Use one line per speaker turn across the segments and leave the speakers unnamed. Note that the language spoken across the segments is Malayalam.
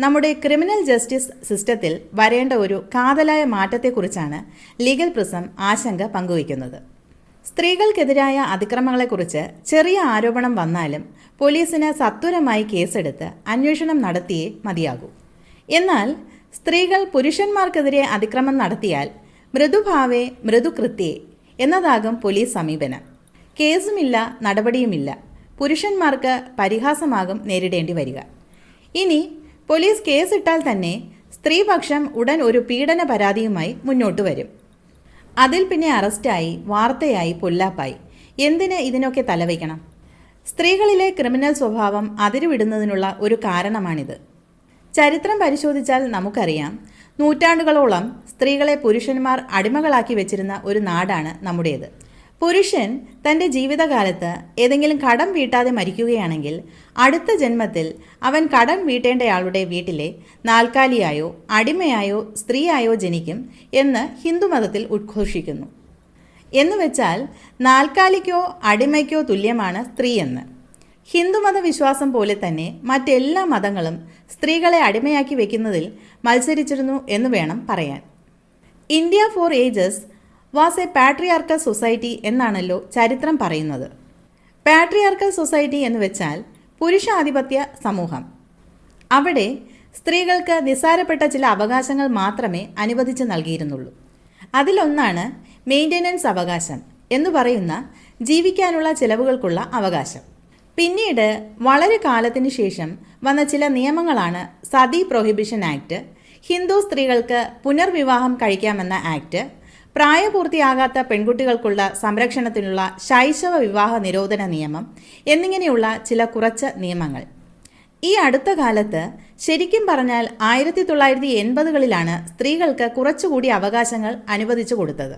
നമ്മുടെ ക്രിമിനൽ ജസ്റ്റിസ് സിസ്റ്റത്തിൽ വരേണ്ട ഒരു കാതലായ മാറ്റത്തെക്കുറിച്ചാണ് ലീഗൽ പ്രിസം ആശങ്ക പങ്കുവയ്ക്കുന്നത്. സ്ത്രീകൾക്കെതിരായ അതിക്രമങ്ങളെക്കുറിച്ച് ചെറിയ ആരോപണം വന്നാലും പോലീസിന് സത്വരമായി കേസെടുത്ത് അന്വേഷണം നടത്തിയേ മതിയാകൂ. എന്നാൽ സ്ത്രീകൾ പുരുഷന്മാർക്കെതിരെ അതിക്രമം നടത്തിയാൽ മൃദുഭാവേ മൃദുകൃത്യേ എന്നതാകും പോലീസ് സമീപനം. കേസുമില്ല നടപടിയുമില്ല. പുരുഷന്മാർക്ക് പരിഹാസമാകും നേരിടേണ്ടി വരിക. ഇനി പോലീസ് കേസിട്ടാൽ തന്നെ സ്ത്രീപക്ഷം ഉടൻ ഒരു പീഡന പരാതിയുമായി മുന്നോട്ട് വരും. അതിൽ പിന്നെ അറസ്റ്റായി വാർത്തയായി പൊല്ലാപ്പായി. എന്തിന് ഇതിനൊക്കെ തലവയ്ക്കണം? സ്ത്രീകളിലെ ക്രിമിനൽ സ്വഭാവം അതിരുവിടുന്നതിനുള്ള ഒരു കാരണമാണിത്. ചരിത്രം പരിശോധിച്ചാൽ നമുക്കറിയാം നൂറ്റാണ്ടുകളോളം സ്ത്രീകളെ പുരുഷന്മാർ അടിമകളാക്കി വെച്ചിരുന്ന ഒരു നാടാണ് നമ്മുടേത്. പുരുഷൻ തന്റെ ജീവിതകാലത്ത് ഏതെങ്കിലും കടം വീട്ടാതെ മരിക്കുകയാണെങ്കിൽ അടുത്ത ജന്മത്തിൽ അവൻ കടം വീട്ടേണ്ടയാളുടെ വീട്ടിലെ നാൽക്കാലിയായോ അടിമയായോ സ്ത്രീയായോ ജനിക്കും എന്ന് ഹിന്ദുമതത്തിൽ ഉദ്ഘോഷിക്കുന്നു. എന്നുവെച്ചാൽ നാൽക്കാലിക്കോ അടിമയ്ക്കോ തുല്യമാണ് സ്ത്രീ എന്ന് ഹിന്ദുമത വിശ്വാസം പോലെ തന്നെ മറ്റെല്ലാ മതങ്ങളും സ്ത്രീകളെ അടിമയാക്കി വെക്കുന്നതിൽ മത്സരിച്ചിരുന്നു എന്ന് വേണം പറയാൻ. India for ages was a patriarchal society എന്നാണല്ലോ ചരിത്രം പറയുന്നത്. പാട്രിയാർക്കൽ സൊസൈറ്റി എന്ന് വെച്ചാൽ പുരുഷാധിപത്യ സമൂഹം. അവിടെ സ്ത്രീകൾക്ക് നിസ്സാരപ്പെട്ട ചില അവകാശങ്ങൾ മാത്രമേ അനുവദിച്ചു നൽകിയിരുന്നുള്ളൂ. അതിലൊന്നാണ് മെയിന്റനൻസ് അവകാശം എന്ന് പറയുന്ന ജീവിക്കാനുള്ള ചിലവുകൾക്കുള്ള അവകാശം. പിന്നീട് വളരെ കാലത്തിന് ശേഷം വന്ന ചില നിയമങ്ങളാണ് സതി പ്രൊഹിബിഷൻ ആക്ട് ഹിന്ദു സ്ത്രീകൾക്ക് പുനർവിവാഹം കഴിക്കാമെന്ന ആക്ട് പ്രായപൂർത്തിയാകാത്ത പെൺകുട്ടികൾക്കുള്ള സംരക്ഷണത്തിനുള്ള ശൈശവ വിവാഹ നിരോധന നിയമം എന്നിങ്ങനെയുള്ള ചില കുറച്ച് നിയമങ്ങൾ. ഈ അടുത്ത കാലത്ത് ശരിക്കും പറഞ്ഞാൽ ആയിരത്തി തൊള്ളായിരത്തി എൺപതുകളിലാണ് സ്ത്രീകൾക്ക് കുറച്ചുകൂടി അവകാശങ്ങൾ അനുവദിച്ചു കൊടുത്തത്.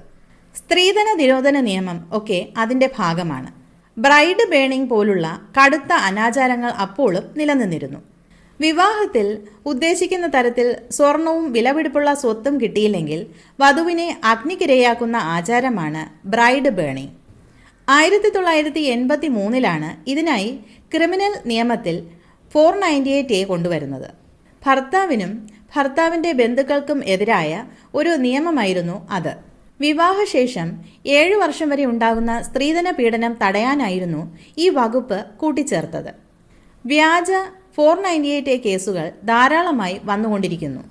സ്ത്രീധന നിരോധന നിയമം ഒക്കെ അതിന്റെ ഭാഗമാണ്. ബ്രൈഡ് ബേണിംഗ് പോലുള്ള കടുത്ത അനാചാരങ്ങൾ അപ്പോഴും നിലനിന്നിരുന്നു. വിവാഹത്തിൽ ഉദ്ദേശിക്കുന്ന തരത്തിൽ സ്വർണവും വിലപിടിപ്പുള്ള സ്വത്തും കിട്ടിയില്ലെങ്കിൽ വധുവിനെ അഗ്നിക്കിരയാക്കുന്ന ആചാരമാണ് ബ്രൈഡ് ബേണി. ആയിരത്തി തൊള്ളായിരത്തി എൺപത്തി മൂന്നിലാണ് ഇതിനായി ക്രിമിനൽ നിയമത്തിൽ ഫോർ നയന്റി എയ്റ്റ് എ കൊണ്ടുവരുന്നത്. ഭർത്താവിനും ഭർത്താവിന്റെ ബന്ധുക്കൾക്കും എതിരായ ഒരു നിയമമായിരുന്നു അത്. വിവാഹശേഷം ഏഴു വർഷം വരെ ഉണ്ടാകുന്ന സ്ത്രീധന പീഡനം തടയാനായിരുന്നു ഈ വകുപ്പ് കൂട്ടിച്ചേർത്തത്. വ്യാജ ഫോർ നയന്റി എയ്റ്റ് എ കേസുകൾ ധാരാളമായി വന്നുകൊണ്ടിരിക്കുന്നു.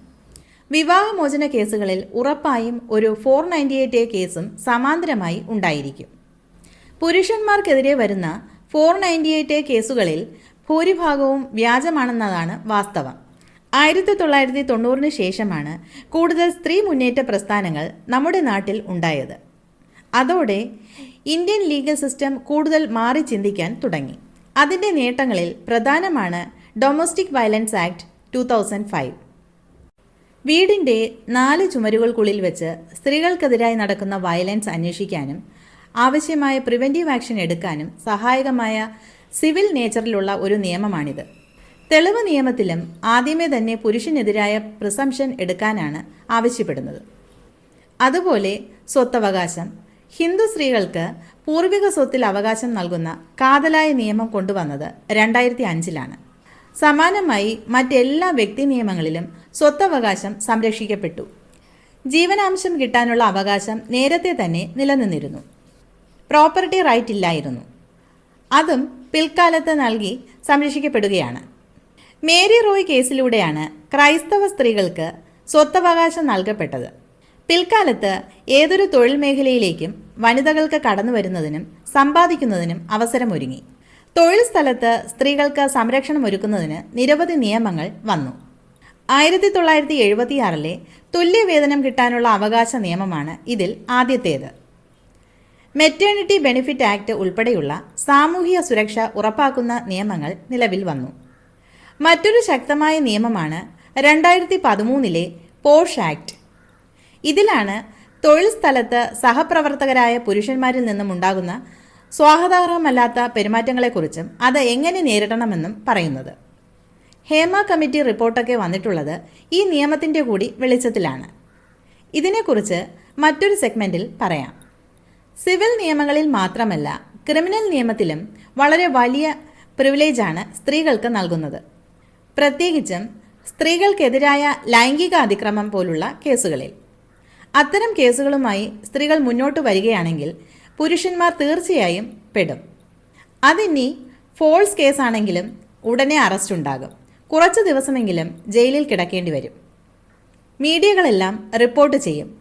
വിവാഹമോചന കേസുകളിൽ ഉറപ്പായും ഒരു ഫോർ നയന്റി എയ്റ്റ് എ കേസും സമാന്തരമായി ഉണ്ടായിരിക്കും. പുരുഷന്മാർക്കെതിരെ വരുന്ന ഫോർ നയന്റി എയ്റ്റ് എ കേസുകളിൽ ഭൂരിഭാഗവും വ്യാജമാണെന്നതാണ് വാസ്തവം. ആയിരത്തി തൊള്ളായിരത്തി തൊണ്ണൂറിന് ശേഷമാണ് കൂടുതൽ സ്ത്രീ മുന്നേറ്റ പ്രസ്ഥാനങ്ങൾ നമ്മുടെ നാട്ടിൽ ഉണ്ടായത്. അതോടെ ഇന്ത്യൻ ലീഗൽ സിസ്റ്റം കൂടുതൽ മാറി ചിന്തിക്കാൻ തുടങ്ങി. അതിന്റെ നേട്ടങ്ങളിൽ പ്രധാനമാണ് domestic violence act two thousand five വീടിന്റെ നാല് ചുമരുകൾക്കുള്ളിൽ വെച്ച് സ്ത്രീകൾക്കെതിരായി നടക്കുന്ന വയലൻസ് അന്വേഷിക്കാനും ആവശ്യമായ പ്രിവെന്റീവ് ആക്ഷൻ എടുക്കാനും സഹായകമായ സിവിൽ നേച്ചറിലുള്ള ഒരു നിയമമാണിത്. തെളിവ് നിയമത്തിലും ആദ്യമേ തന്നെ പുരുഷനെതിരായ പ്രിസംഷൻ എടുക്കാനാണ് ആവശ്യപ്പെടുന്നത്. അതുപോലെ സ്വത്തവകാശം ഹിന്ദു സ്ത്രീകൾക്ക് പൂർവിക സ്വത്തിൽ അവകാശം നൽകുന്ന കാതലായ നിയമം കൊണ്ടുവന്നത് രണ്ടായിരത്തി അഞ്ചിലാണ്. സമാനമായി മറ്റെല്ലാ വ്യക്തി നിയമങ്ങളിലും സ്വത്തവകാശം സംരക്ഷിക്കപ്പെട്ടു. ജീവനാംശം കിട്ടാനുള്ള അവകാശം നേരത്തെ തന്നെ നിലനിന്നിരുന്നു. പ്രോപ്പർട്ടി റൈറ്റ് ഇല്ലായിരുന്നു. അതും പിൽക്കാലത്ത് നൽകി സംരക്ഷിക്കപ്പെടുകയാണ്. മേരി റോയ് കേസിലൂടെയാണ് ക്രൈസ്തവ സ്ത്രീകൾക്ക് സ്വത്തവകാശം നൽകപ്പെട്ടത്. പിൽക്കാലത്ത് ഏതൊരു തൊഴിൽ മേഖലയിലേക്കും വനിതകൾക്ക് കടന്നു വരുന്നതിനും സമ്പാദിക്കുന്നതിനും അവസരമൊരുങ്ങി. തൊഴിൽ സ്ഥലത്ത് സ്ത്രീകൾക്ക് സംരക്ഷണം ഒരുക്കുന്നതിന് നിരവധി നിയമങ്ങൾ വന്നു. ആയിരത്തി തൊള്ളായിരത്തി എഴുപത്തിയാറിലെ തുല്യവേതനം കിട്ടാനുള്ള അവകാശ നിയമമാണ് ഇതിൽ ആദ്യത്തേത്. മെറ്റേണിറ്റി ബെനിഫിറ്റ് ആക്ട് ഉൾപ്പെടെയുള്ള സാമൂഹിക സുരക്ഷ ഉറപ്പാക്കുന്ന നിയമങ്ങൾ നിലവിൽ വന്നു. മറ്റൊരു ശക്തമായ നിയമമാണ് രണ്ടായിരത്തി പതിമൂന്നിലെ പോഷ് ആക്ട്. ഇതിലാണ് തൊഴിൽ സ്ഥലത്ത് സഹപ്രവർത്തകരായ പുരുഷന്മാരിൽ നിന്നും ഉണ്ടാകുന്ന സ്വാഗതാർഹമല്ലാത്ത പെരുമാറ്റങ്ങളെക്കുറിച്ചും അത് എങ്ങനെ നേരിടണമെന്നും പറയുന്നത്. ഹേമ കമ്മിറ്റി റിപ്പോർട്ടൊക്കെ വന്നിട്ടുള്ളത് ഈ നിയമത്തിന്റെ കൂടി വെളിച്ചത്തിലാണ്. ഇതിനെക്കുറിച്ച് മറ്റൊരു സെഗ്മെന്റിൽ പറയാം. സിവിൽ നിയമങ്ങളിൽ മാത്രമല്ല ക്രിമിനൽ നിയമത്തിലും വളരെ വലിയ പ്രിവിലേജാണ് സ്ത്രീകൾക്ക് നൽകുന്നത്. പ്രത്യേകിച്ചും സ്ത്രീകൾക്കെതിരായ ലൈംഗിക അതിക്രമം പോലുള്ള കേസുകളിൽ. അത്തരം കേസുകളുമായി സ്ത്രീകൾ മുന്നോട്ട് വരികയാണെങ്കിൽ പുരുഷന്മാർ തീർച്ചയായും പെടും. അതിനി ഫോൾസ് കേസാണെങ്കിലും ഉടനെ അറസ്റ്റ് ഉണ്ടാകും. കുറച്ച് ദിവസമെങ്കിലും ജയിലിൽ കിടക്കേണ്ടി വരും. മീഡിയകളെല്ലാം റിപ്പോർട്ട് ചെയ്യും.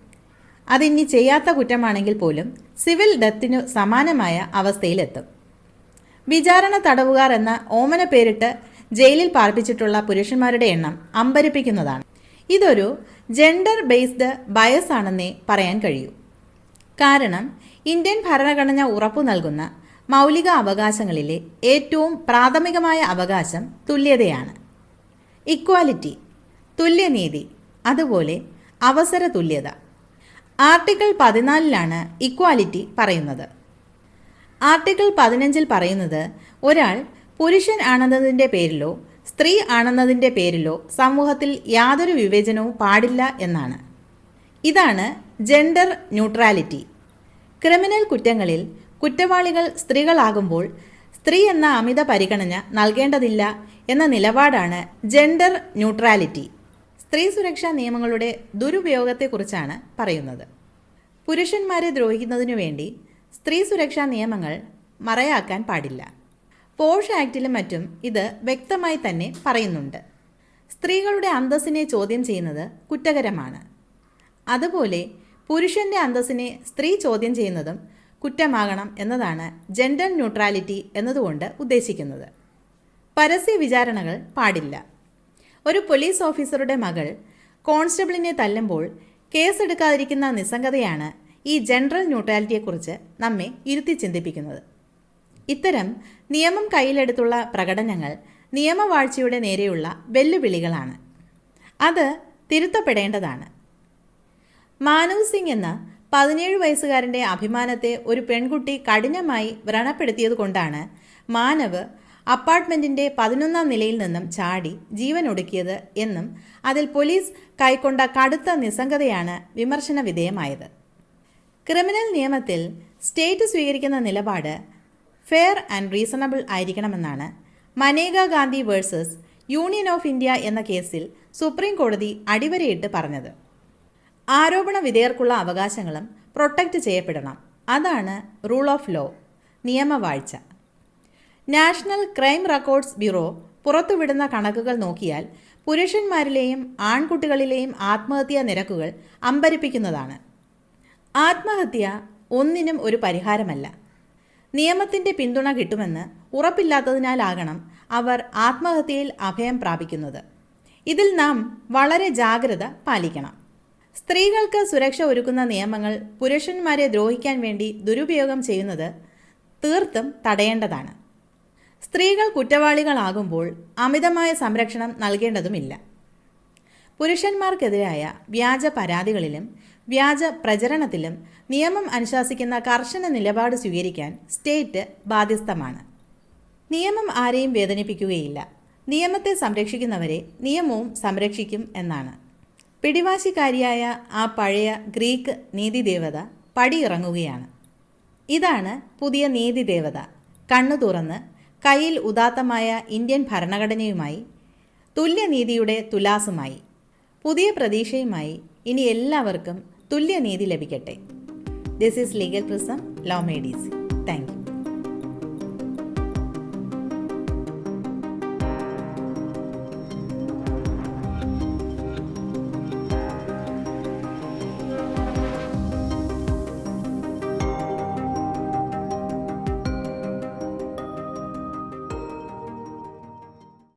അതിനി ചെയ്യാത്ത കുറ്റമാണെങ്കിൽ പോലും സിവിൽ ഡെത്തിനു സമാനമായ അവസ്ഥയിലെത്തും. വിചാരണ തടവുകാർ എന്ന ഓമന പേരിട്ട് ജയിലിൽ പാർപ്പിച്ചിട്ടുള്ള പുരുഷന്മാരുടെ എണ്ണം അമ്പരിപ്പിക്കുന്നതാണ്. ഇതൊരു ജെൻഡർ ബേസ്ഡ് ബയസ് ആണെന്നേ പറയാൻ കഴിയൂ. കാരണം ഇന്ത്യൻ ഭരണഘടന ഉറപ്പു നൽകുന്ന മൗലിക അവകാശങ്ങളിലെ ഏറ്റവും പ്രാഥമികമായ അവകാശം തുല്യതയാണ്. ഇക്വാലിറ്റി തുല്യനീതി അതുപോലെ അവസര തുല്യത. ആർട്ടിക്കിൾ പതിനാലിലാണ് ഇക്വാലിറ്റി പറയുന്നത്. ആർട്ടിക്കിൾ പതിനഞ്ചിൽ പറയുന്നത് ഒരാൾ പുരുഷൻ ആണെന്നതിന്റെ പേരിലോ സ്ത്രീ ആണെന്നതിന്റെ പേരിലോ സമൂഹത്തിൽ യാതൊരു വിവേചനവും പാടില്ല എന്നാണ്. ഇതാണ് ജെൻഡർ ന്യൂട്രാലിറ്റി ക്രിമിനൽ കുറ്റങ്ങളിൽ കുറ്റവാളികൾ സ്ത്രീകളാകുമ്പോൾ സ്ത്രീ എന്ന അമിത പരിഗണന നൽകേണ്ടതില്ല എന്ന നിലപാടാണ് ജെൻഡർ ന്യൂട്രാലിറ്റി സ്ത്രീ സുരക്ഷാ നിയമങ്ങളുടെ ദുരുപയോഗത്തെക്കുറിച്ചാണ് പറയുന്നത്. പുരുഷന്മാരെ ദ്രോഹിക്കുന്നതിനു വേണ്ടി സ്ത്രീ സുരക്ഷാ നിയമങ്ങൾ മറയാക്കാൻ പാടില്ല. പോഷ് ആക്ടിലും മറ്റും ഇത് വ്യക്തമായി തന്നെ പറയുന്നുണ്ട്. സ്ത്രീകളുടെ അന്തസ്സിനെ ചോദ്യം ചെയ്യുന്നത് കുറ്റകരമാണ്. അതുപോലെ പുരുഷന്റെ അന്തസ്സിനെ സ്ത്രീ ചോദ്യം ചെയ്യുന്നതും കുറ്റമാകണം എന്നതാണ് ജെൻഡർ ന്യൂട്രാലിറ്റി എന്നതുകൊണ്ട് ഉദ്ദേശിക്കുന്നത്. പരസ്യ വിചാരണകൾ പാടില്ല. ഒരു പോലീസ് ഓഫീസറുടെ മകൾ കോൺസ്റ്റബിളിനെ തല്ലുമ്പോൾ കേസെടുക്കാതിരിക്കുന്ന നിസ്സംഗതയാണ് ഈ ജനറൽ ന്യൂട്രാലിറ്റിയെക്കുറിച്ച് നമ്മെ ഇരുത്തി ചിന്തിപ്പിക്കുന്നത്. ഇത്തരം നിയമം കയ്യിലെടുത്തുള്ള പ്രകടനങ്ങൾ നിയമവാഴ്ചയുടെ നേരെയുള്ള വെല്ലുവിളികളാണ്. അത് തിരുത്തപ്പെടേണ്ടതാണ്. മാനവ് സിംഗ് എന്ന പതിനേഴ് വയസ്സുകാരന്റെ അഭിമാനത്തെ ഒരു പെൺകുട്ടി കഠിനമായി വ്രണപ്പെടുത്തിയത് കൊണ്ടാണ് മാനവ് അപ്പാർട്ട്മെന്റിന്റെ പതിനൊന്നാം നിലയിൽ നിന്നും ചാടി ജീവൻ ഒടുക്കിയത് എന്നും അതിൽ പോലീസ് കൈക്കൊണ്ട കടുത്ത നിസ്സംഗതയാണ് വിമർശന വിധേയമായത്. ക്രിമിനൽ നിയമത്തിൽ സ്റ്റേറ്റ് സ്വീകരിക്കുന്ന നിലപാട് fair and reasonable ആയിരിക്കണമെന്നാണ്. Maneka Gandhi versus Union of India എന്ന കേസിൽ സുപ്രീം കോടതി അടിവരയിട്ട് പറഞ്ഞത്. ആരോപണ വിധേയർക്കുള്ള അവകാശങ്ങളും പ്രൊട്ടക്റ്റ് ചെയ്യപ്പെടണം. അതാണ് റൂൾ ഓഫ് ലോ നിയമവാഴ്ച. നാഷണൽ ക്രൈം റെക്കോർഡ്സ് ബ്യൂറോ പുറത്തുവിടുന്ന കണക്കുകൾ നോക്കിയാൽ പുരുഷന്മാരിലെയും ആൺകുട്ടികളിലെയും ആത്മഹത്യാ നിരക്കുകൾ അമ്പരിപ്പിക്കുന്നതാണ്. ആത്മഹത്യ ഒന്നിനും ഒരു പരിഹാരമല്ല. നിയമത്തിന്റെ പിന്തുണ കിട്ടുമെന്ന് ഉറപ്പില്ലാത്തതിനാലാകണം അവർ ആത്മഹത്യയിൽ അഭയം പ്രാപിക്കുന്നത്. ഇതിൽ നാം വളരെ ജാഗ്രത പാലിക്കണം. സ്ത്രീകൾക്ക് സുരക്ഷ ഒരുക്കുന്ന നിയമങ്ങൾ പുരുഷന്മാരെ ദ്രോഹിക്കാൻ വേണ്ടി ദുരുപയോഗം ചെയ്യുന്നത് തീർത്തും തടയേണ്ടതാണ്. സ്ത്രീകൾ കുറ്റവാളികളാകുമ്പോൾ അമിതമായ സംരക്ഷണം നൽകേണ്ടതുമില്ല. പുരുഷന്മാർക്കെതിരായ വ്യാജ പരാതികളിലും വ്യാജ പ്രചരണത്തിലും നിയമം അനുശാസിക്കുന്ന കർശന നിലപാട് സ്വീകരിക്കാൻ സ്റ്റേറ്റ് ബാധ്യസ്ഥമാണ്. നിയമം ആരെയും വേദനിപ്പിക്കുകയില്ല. നിയമത്തെ സംരക്ഷിക്കുന്നവരെ നിയമവും സംരക്ഷിക്കും എന്നാണ്. പിടിവാശിക്കാരിയായ ആ പഴയ ഗ്രീക്ക് നീതിദേവത പടിയിറങ്ങുകയാണ്. ഇതാണ് പുതിയ നീതിദേവത. കണ്ണു തുറന്ന് കയ്യിൽ ഉദാത്തമായ ഇന്ത്യൻ ഭരണഘടനയുമായി തുല്യനീതിയുടെ തുലാസുമായി പുതിയ പ്രതീക്ഷയുമായി ഇനി എല്ലാവർക്കും തുല്യനീതി ലഭിക്കട്ടെ. This is legal prism law made easy thank you